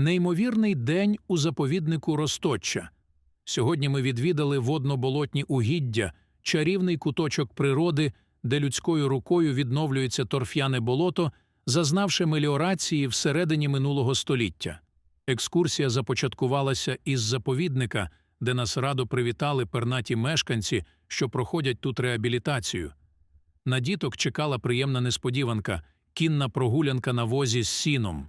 Неймовірний день у заповіднику Росточчя. Сьогодні ми відвідали водно-болотні угіддя, чарівний куточок природи, де людською рукою відновлюється торф'яне болото, зазнавши меліорації всередині минулого століття. Екскурсія започаткувалася із заповідника, де нас радо привітали пернаті мешканці, що проходять тут реабілітацію. На діток чекала приємна несподіванка кінна прогулянка на возі з сіном.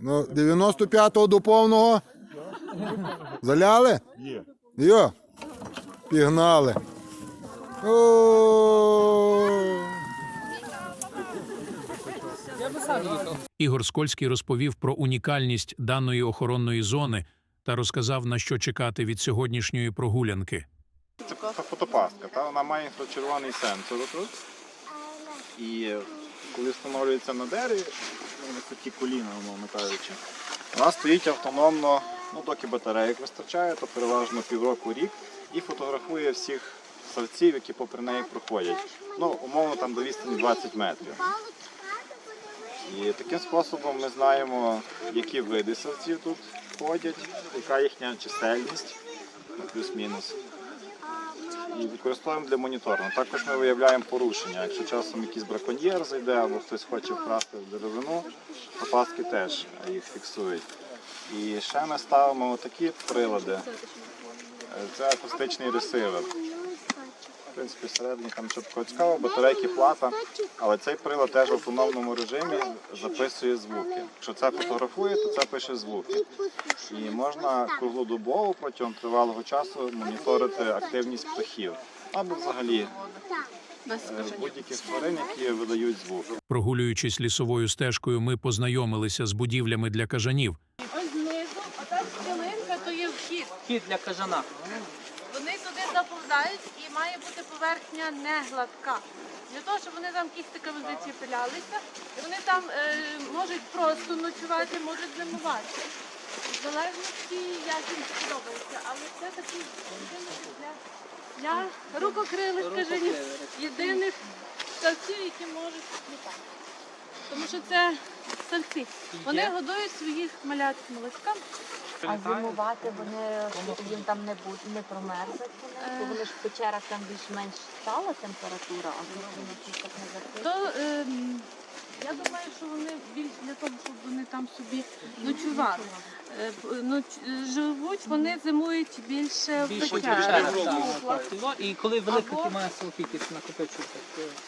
Ну, 95-го до повного. Заляли? Є. Йо. Пігнали. О! Ігор Скольський розповів про унікальність даної охоронної зони та розказав, на що чекати від сьогоднішньої прогулянки. Це фотопастка, та? вона має інфрачервоний сенсор тут. І коли встановлюється на дереві, на висоті коліна, умовно кажучи, вона стоїть автономно, ну доки батарейок вистачає, то переважно півроку рік, і фотографує всіх савців, які попри неї проходять. Ну, умовно там до відстані 20 метрів. І таким способом ми знаємо, які види савців тут ходять, яка їхня чисельність, ну, плюс-мінус. Використовуємо для моніторингу. Також ми виявляємо порушення. Якщо часом якийсь браконьєр зайде або хтось хоче вкрасти деревину, то пастки теж їх фіксують. І ще ми ставимо такі прилади. Е, Це акустичний ресивер. В принципі, всередині там що такого цікавого, батарейки, плата. Але цей прилад теж в автономному режимі записує звуки. Якщо це фотографує, то це пише звуки. І можна круглодобово протягом тривалого часу моніторити активність птахів або взагалі е, будь-яких тварин, які видають звук. Прогулюючись лісовою стежкою, ми познайомилися з будівлями для кажанів. Ось знизу, ота стілинка, то є вхід. Хід для кажана. Вони і має бути поверхня не гладка. Для того, щоб вони там кістиками і вони там е, можуть просто ночувати, можуть зимувати. В залежності, як їм подобається. Але це такий для, для рукокрилих кажанів, єдиних ставців, які можуть літати. Тому що це ставці. Вони годують своїх малят молочком. А зимувати вони їм там не будуть не промерзнуть вони, бо вони ж в печерах там більш-менш стала температура, а вони так не закриті. То ем, я думаю, що вони більш для того, щоб вони там собі ночували. Е, ноч- е, живуть, вони зимують більше в Більше печерах. печера. І коли велика Або- масова кількість накопичується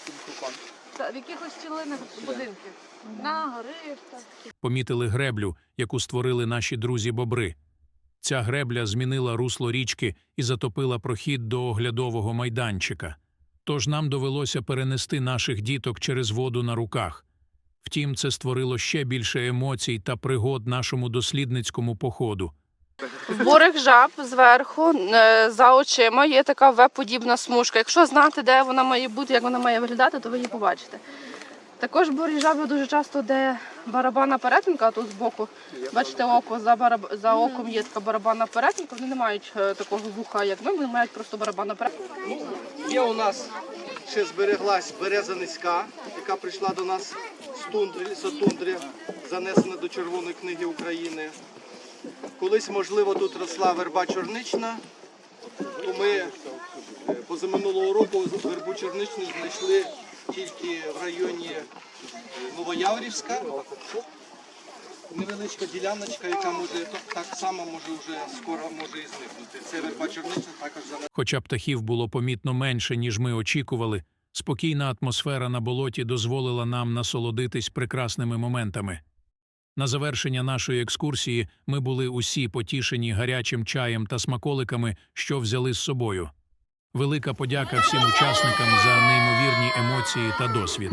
цим купом. В якихось щілинах будинків. На гори. Помітили греблю, яку створили наші друзі-бобри. Ця гребля змінила русло річки і затопила прохід до оглядового майданчика. Тож нам довелося перенести наших діток через воду на руках. Втім, це створило ще більше емоцій та пригод нашому дослідницькому походу. В бурих жаб зверху е, за очима є така В-подібна смужка. Якщо знати, де вона має бути, як вона має виглядати, то ви її побачите. Також бурі жаби дуже часто, де барабанна перетинка, а тут збоку, бачите, око за, бараб... за оком є така барабанна перетинка, вони не мають е, такого вуха, як ми, вони мають просто барабанна перетинка. Є у нас ще збереглась береза низька, яка прийшла до нас з тундри, лісотундри, занесена до Червоної книги України. Колись, можливо, тут росла верба чорнична, то ми е, позаминулого року вербу чорничну знайшли тільки в районі е, Новояврівська. Невеличка діляночка, яка може так само може вже скоро може і зникнути. Це верба чорнична також занесена. Хоча птахів було помітно менше, ніж ми очікували, спокійна атмосфера на болоті дозволила нам насолодитись прекрасними моментами. На завершення нашої екскурсії ми були усі потішені гарячим чаєм та смаколиками, що взяли з собою. Велика подяка всім учасникам за неймовірні емоції та досвід.